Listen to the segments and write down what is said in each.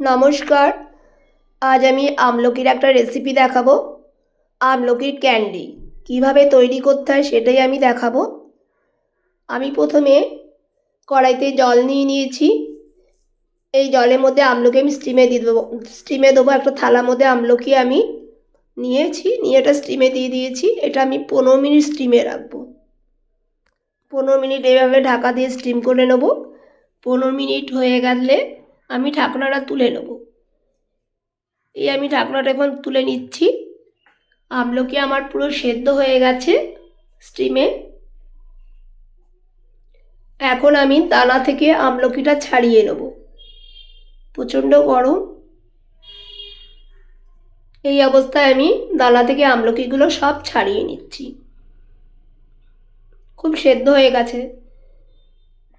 নমস্কার, আজ আমি আমলকির একটা রেসিপি দেখাবো। আমলকির ক্যান্ডি কীভাবে তৈরি করতে হয় সেটাই আমি দেখাবো। আমি প্রথমে কড়াইতে জল নিয়ে নিয়েছি। এই জলের মধ্যে আমলকি আমি স্টিমে দিয়ে দেবো। স্টিমে দেবো একটা থালার মধ্যে আমলকি আমি নিয়েছি, নিয়ে এটা স্টিমে দিয়ে দিয়েছি। এটা আমি পনেরো মিনিট স্টিমে রাখব। পনেরো মিনিট এভাবে ঢাকা দিয়ে স্টিম করে নেব। পনেরো মিনিট হয়ে গেলে আমি ঢাকনাটা তুলে নেব। এই আমি ঢাকনাটা এখন তুলে নিচ্ছি। আমলকি আমার পুরো সেদ্ধ হয়ে গেছে স্টিমে এখন আমি দানা থেকে আমলকিটা ছাড়িয়ে নেব। প্রচণ্ড গরম। এই অবস্থায় আমি দানা থেকে আমলকিগুলো সব ছাড়িয়ে নিচ্ছি। খুব সেদ্ধ হয়ে গেছে।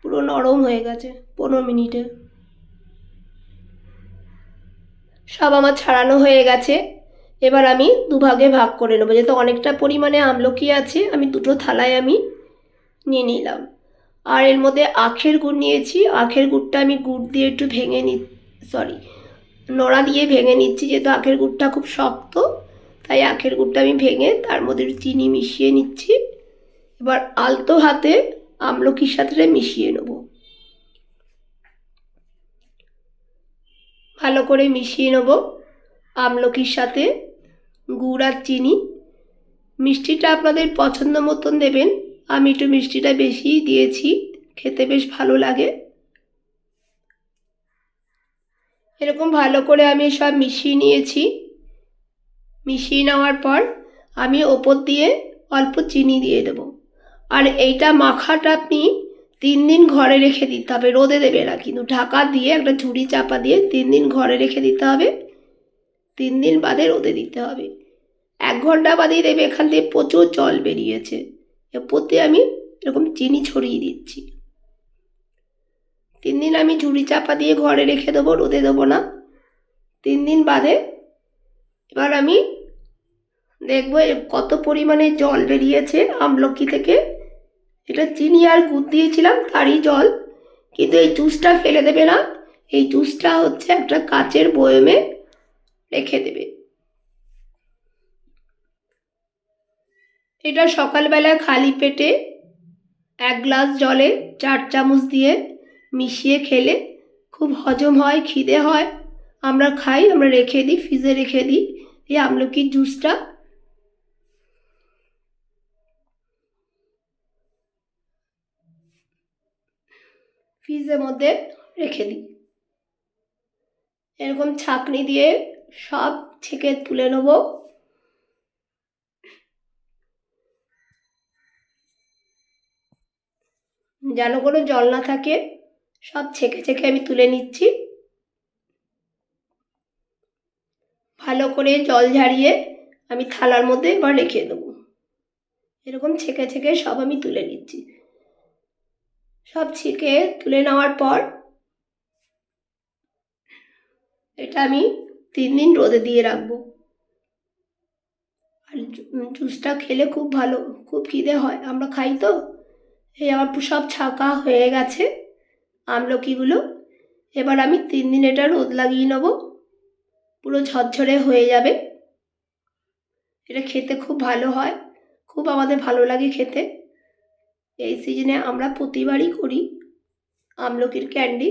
পুরো নরম হয়ে গেছে পনেরো মিনিটে। সব আমার ছাড়ানো হয়ে গেছে। এবার আমি দুভাগে ভাগ করে নেব। যেহেতু অনেকটা পরিমাণে আমলকি আছে, আমি দুটো থালায় আমি নিয়ে নিলাম। আর এর মধ্যে আখের গুড় নিয়েছি। আখের গুড়টা আমি গুড় দিয়ে একটু ভেঙে নি সরি নোড়া দিয়ে ভেঙে নিচ্ছি। যেহেতু আখের গুড়টা খুব শক্ত, তাই আখের গুড়টা আমি ভেঙে তার মধ্যে চিনি মিশিয়ে নিচ্ছি। এবার আলতো হাতে আমলকির সাথে মিশিয়ে নেব। ভালো করে মিশিয়ে নেব আমলকির সাথে। গুড় আর চিনি। মিষ্টিটা আপনাদের পছন্দ মতন দেবেন। আমি একটু মিষ্টিটা বেশিই দিয়েছি। খেতে বেশ ভালো লাগে। এরকম ভালো করে আমি সব মিশিয়ে নিয়েছি। মিশিয়ে নেওয়ার পর আমি ওপর দিয়ে অল্প চিনি দিয়ে দেব। আর এইটা মাখাটা আপনি তিন দিন ঘরে রেখে দিতে হবে, রোদে দেবে না কিন্তু। ঢাকা দিয়ে একটা ঝুড়ি চাপা দিয়ে তিন দিন ঘরে রেখে দিতে হবে। তিন দিন বাদে রোদে দিতে হবে। এক ঘণ্টা বাদেই দেবে, এখান থেকে প্রচুর জল বেরিয়েছে। প্রতি আমি এরকম চিনি ছড়িয়ে দিচ্ছি। তিন দিন আমি ঝুড়ি চাপা দিয়ে ঘরে রেখে দেবো, রোদে দেবো না। তিন দিন বাদে এবার আমি দেখব কত পরিমাণে জল বেরিয়েছে আমলকি থেকে। এটা চিনি আর গুড় দিয়েছিলাম, তারই জল। কিন্তু এই জুসটা ফেলে দেবে না। এই জুসটা হচ্ছে একটা কাচের বয়মে রেখে দেবে। এটা সকালবেলা খালি পেটে এক গ্লাস জলে চার চামচ দিয়ে মিশিয়ে খেলে খুব হজম হয়, খিদে হয়। আমরা খাই, আমরা রেখে দিই, ফ্রিজে রেখে দিই। এই আমলকির জুসটা ফ্রিজের মধ্যে রেখে দিই। এরকম ছাঁকনি দিয়ে সব ছেঁকে তুলে নেব। যেন কোনো জল না থাকে, সব ছেঁকে ছেঁকে আমি তুলে নিচ্ছি। ভালো করে জল ঝারিয়ে আমি থালার মধ্যে এবার রেখে দেবো। এরকম ছেঁকে ছেঁকে সব আমি তুলে নিচ্ছি। সব ছেঁকে তুলে নেওয়ার পর এটা আমি তিন দিন রোদে দিয়ে রাখব। আর জুসটা খেলে খুব ভালো, খুব খিদে হয়। আমরা খাই তো? এই আমার সব ছাকা হয়ে গেছে আমলকিগুলো। এবার আমি তিন দিন এটা রোদ লাগিয়ে নেব। পুরো ঝরঝরে হয়ে যাবে। এটা খেতে খুব ভালো হয়। খুব আমাদের ভালো লাগে খেতে। এই সিজনে আমরা প্রতিবারই করি আমলকির ক্যান্ডি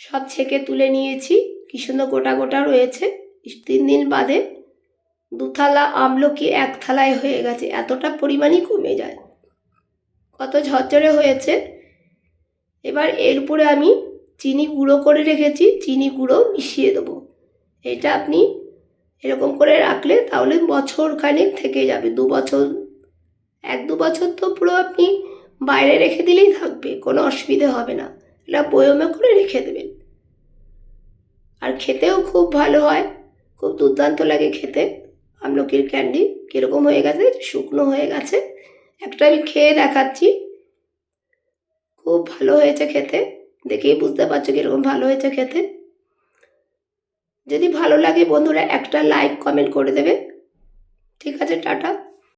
সব ছেঁকে তুলে নিয়েছি, কি সুন্দর গোটা গোটা রয়েছে। তিন দিন বাদে দু থালা আমলকি এক থালায় হয়ে গেছে, এতটা পরিমাণই কমে যায়। কত ঝরঝরে হয়েছে। এবার এর উপরে আমি চিনি গুঁড়ো করে রেখেছি, চিনি গুঁড়ো মিশিয়ে দেবো। এটা আপনি এরকম করে রাখলে তাহলে বছর খানেক থেকে যাবে, দু বছর এক দু বছর তো পুরো আপনি বাইরে রেখে দিলেই থাকবে, কোনো অসুবিধে হবে না। এটা বয়মে করে রেখে দেবেন। আর খেতেও খুব ভালো হয়, খুব দুর্দান্ত লাগে খেতে। আমলকির ক্যান্ডি কীরকম হয়ে গেছে? শুকনো হয়ে গেছে। একটা আমি খেয়ে দেখাচ্ছি। খুব ভালো হয়েছে খেতে। দেখেই বুঝতে পারছ কীরকম ভালো হয়েছে খেতে। যদি ভালো লাগে বন্ধুরা একটা লাইক, কমেন্ট করে দেবে। ঠিক আছে, টাটা।